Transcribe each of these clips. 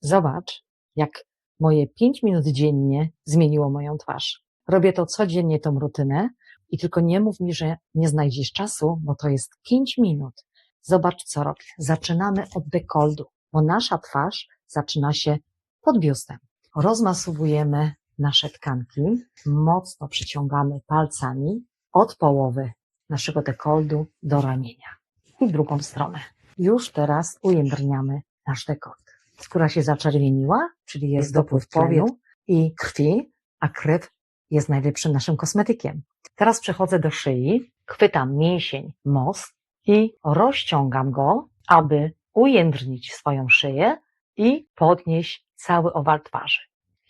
Zobacz, jak moje 5 minut dziennie zmieniło moją twarz. Robię to codziennie, tą rutynę i tylko nie mów mi, że nie znajdziesz czasu, bo to jest 5 minut. Zobacz, co robię. Zaczynamy od dekoldu, bo nasza twarz zaczyna się pod biustem. Rozmasowujemy nasze tkanki, mocno przyciągamy palcami od połowy naszego dekoldu do ramienia i drugą stronę. Już teraz ujędrniamy nasz dekolt. Skóra się zaczerwieniła, czyli jest dopływ tlenu i krwi, a krew jest najlepszym naszym kosmetykiem. Teraz przechodzę do szyi, chwytam mięsień most i rozciągam go, aby ujędrnić swoją szyję i podnieść cały owal twarzy.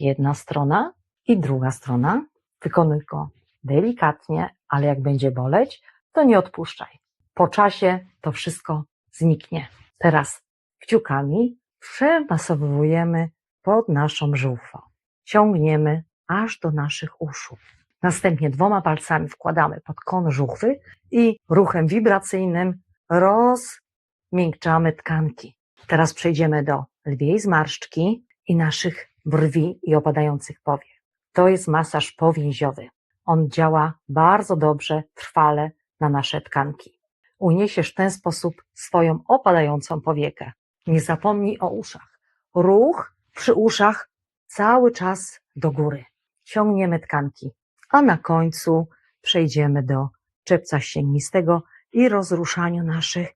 Jedna strona i druga strona. Wykonuj go delikatnie, ale jak będzie boleć, to nie odpuszczaj. Po czasie to wszystko zniknie. Teraz kciukami przemasowujemy pod naszą żuchwą. Ciągniemy aż do naszych uszu. Następnie dwoma palcami wkładamy pod kon żuchwy i ruchem wibracyjnym rozmiękczamy tkanki. Teraz przejdziemy do lwiej zmarszczki i naszych brwi i opadających powiek. To jest masaż powięziowy. On działa bardzo dobrze, trwale na nasze tkanki. Uniesiesz w ten sposób swoją opadającą powiekę. Nie zapomnij o uszach. Ruch przy uszach cały czas do góry. Ciągniemy tkanki, a na końcu przejdziemy do czepca ścięgnistego i rozruszaniu naszych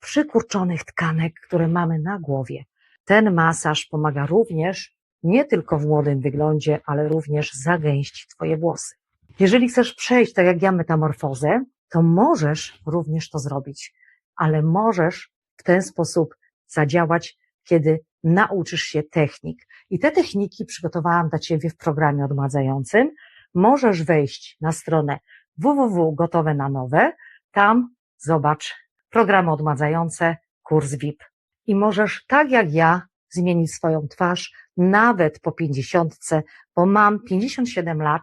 przykurczonych tkanek, które mamy na głowie. Ten masaż pomaga również nie tylko w młodym wyglądzie, ale również zagęścić Twoje włosy. Jeżeli chcesz przejść, tak jak ja, metamorfozę, to możesz również to zrobić, ale możesz w ten sposób zadziałać, kiedy nauczysz się technik. I te techniki przygotowałam dla Ciebie w programie odmładzającym. Możesz wejść na stronę www.gotowe na nowe. Tam zobacz programy odmładzające, kurs VIP. I możesz, tak jak ja, zmienić swoją twarz nawet po pięćdziesiątce, bo mam 57 lat,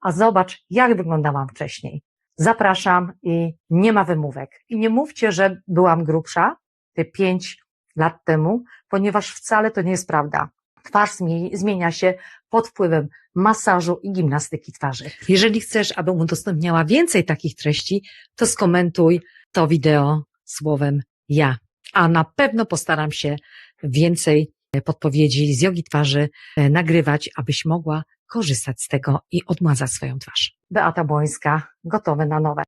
a zobacz, jak wyglądałam wcześniej. Zapraszam i nie ma wymówek. I nie mówcie, że byłam grubsza te pięć lat temu, ponieważ wcale to nie jest prawda. Twarz zmienia się pod wpływem masażu i gimnastyki twarzy. Jeżeli chcesz, abym udostępniała więcej takich treści, to skomentuj to wideo słowem ja. A na pewno postaram się więcej podpowiedzi z jogi twarzy e, nagrywać, abyś mogła korzystać z tego i odmazać swoją twarz. Beata Błońska, gotowe na nowe.